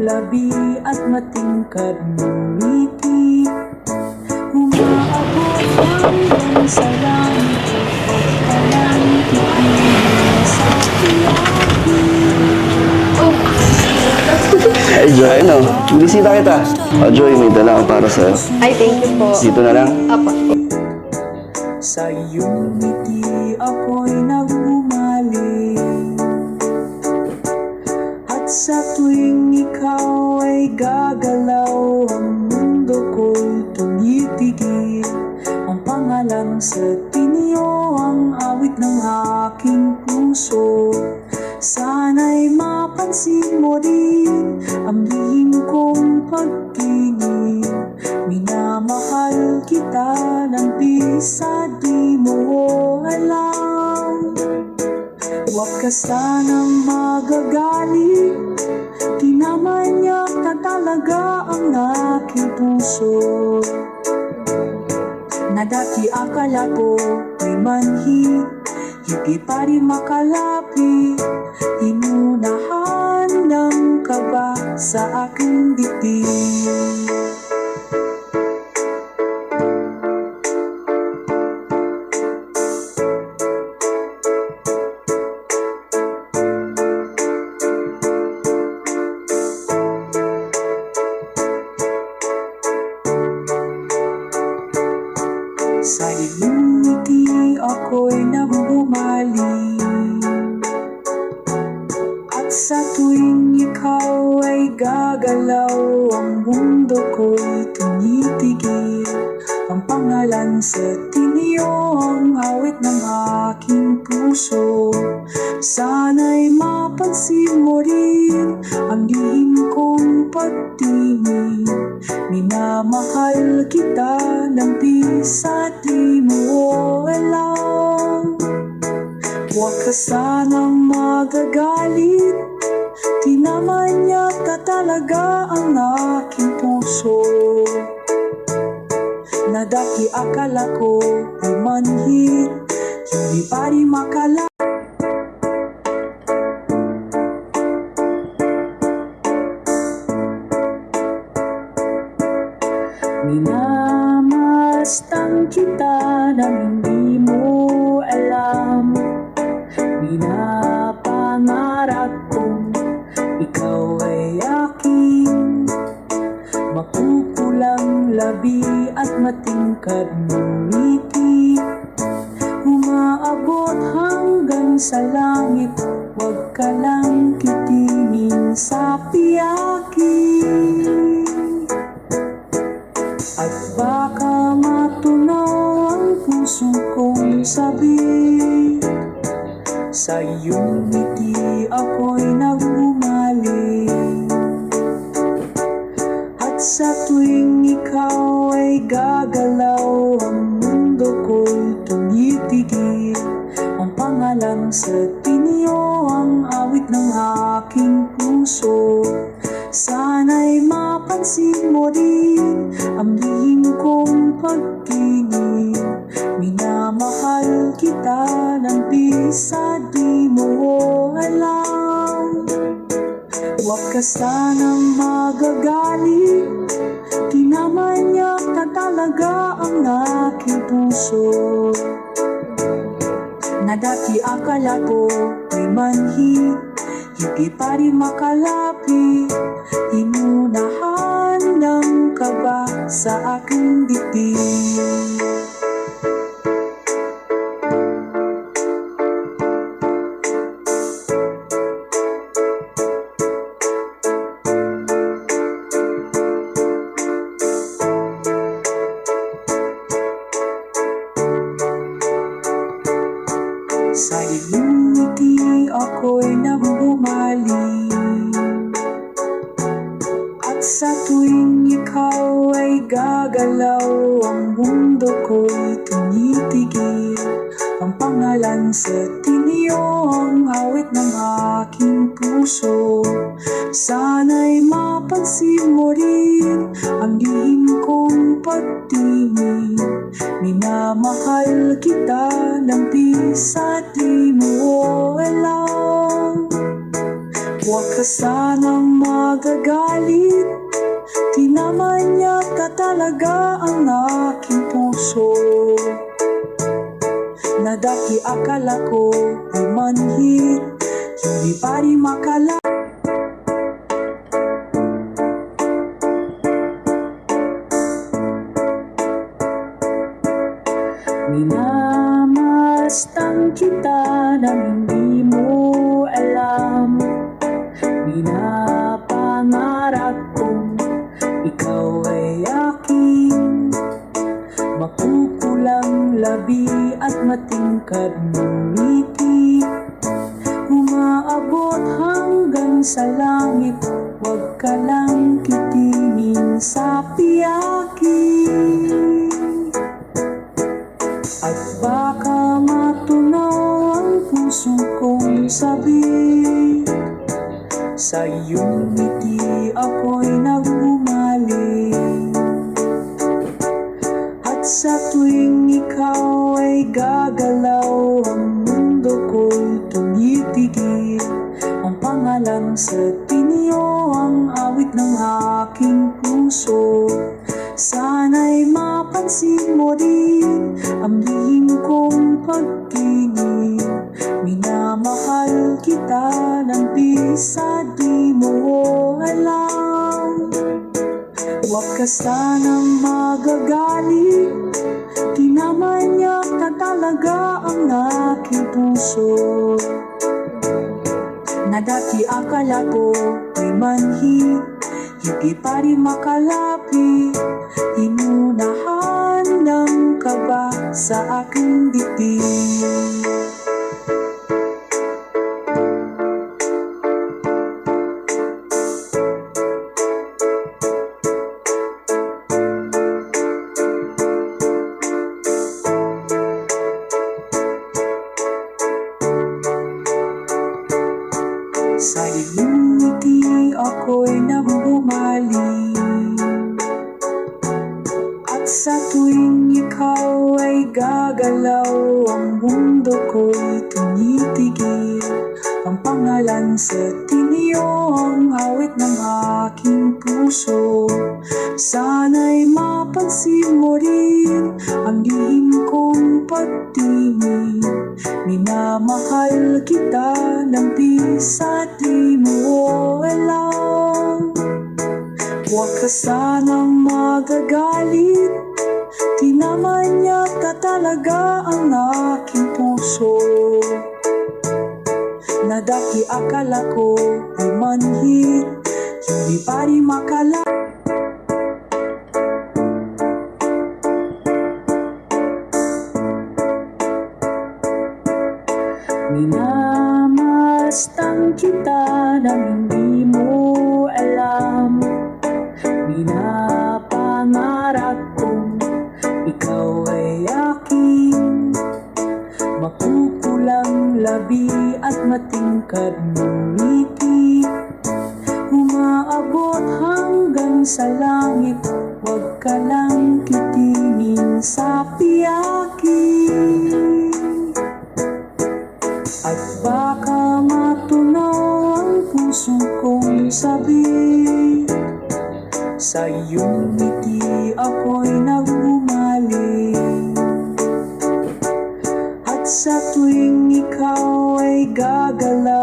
labi at matingkad mong ngiti Umaabot hanggang sa langit Pagkalang titigil sa tiyaki Ay, Joy, ano? Binisita kita. O, Joy, may dala ako para sa'yo. Ay, thank you po. Dito na lang. Apo. Sa iyong ay gagalaw Ang mundo ko'y tumitigil. Ang pangalan sa tinyo Ang awit ng aking puso. Sana'y mapansin mo din Ang lihim kong pagtingin. Minamahal kita ng bisa di mo alam Huwag ka sanang magagalit. Tinamanyak na talaga ang aking puso. Na dati akala ko may manhid Hindi pa rin makalapit. Inunahan ng kaba sa aking dibdib tuwing ikaw ay gagalaw Ang mundo ko'y tumitigil. Ang pangalan sa tinyo Ang awit ng aking puso. Sana'y mapansin mo rin Ang lihim kong pagtingin. Minamahal kita ng bisa di mo alam. Huwag ka sanang magagalit Tinamanyak ka talaga ang aking puso. Na dati akala ko ay manhid Hindi pa rin makala matingkad mong ngiti. Umaabot hanggang sa langit Huwag ka lang titingin sa piyaki At baka matunaw ang puso kong sabi Sa iyong ngiti ako'y nagbumaling At sa ay gagalaw Ang mundo ko'y tumitigil. Ang pangalan sa tinyo Ang awit ng aking puso. Sana'y mapansin mo din Ang lihim kong pagtingin. Minamahal kita ng bisa di mo alam. Huwag ka sanang talaga ang aking puso. Na dati akala ko may manhid Hindi pa rin makalapit. Inunahan ng kaba sa aking dibdib ako'y nabubumaling At sa tuwing ikaw ay gagalaw Ang mundo ko'y tumitigil. Ang pangalan sa tinio Ang awit ng aking puso. Sana'y mapansin mo rin Ang lihim kong pagtingin Minamahal kita ng pisa di mo alam. Huwag ka sanang magagalit. Tinaman niya ka talaga ang aking puso. Na dati akala ko ay manhit Hindi pa rin makala Minamastang kita nang hindi mo alam. Pinapangarap kong ikaw ay aking Makukulang labi at matingkad mong Umaabot hanggang sa langit Huwag ka lang kitingin sa piyakin Sa iyong ngiti ako'y nagumaling At sa tuwing ikaw ay gagalaw Ang mundo ko'y tumitigil. Ang pangalan sa tinio Ang awit ng aking puso. Sana'y mapansin mo din Ang lihim kong pagtingin Minamahal kita ng bisa di mo alam. Huwag ka sanang magagalit. Tinaman niya ka talaga ang aking puso. Na akala ko ay manhit Hindi pa rin makalapit. Inunahan ng kaba sa aking dibdib Sa ngiti ako'y nabumaling At sa tuwing ikaw ay gagalaw Ang mundo ko'y tumitigil pangalan sa tinio Ang awit ng aking puso. Sana'y mapansin mo rin Ang lihim kong pagtingin. Minamahal kita ng bisa di mo alam Huwag ka sanang magagalit. Tinaman niya ka talaga ang aking puso Na dati akala ko ay manhit Hindi pa rin makala Minamastang kita nang matingkad mong ngiti Umaabot hanggang sa langit Huwag ka lang kitingin sa piyakin At baka matunaw ang puso kong sabi Sa iyong ngiti ako'y nagumaling gagalaw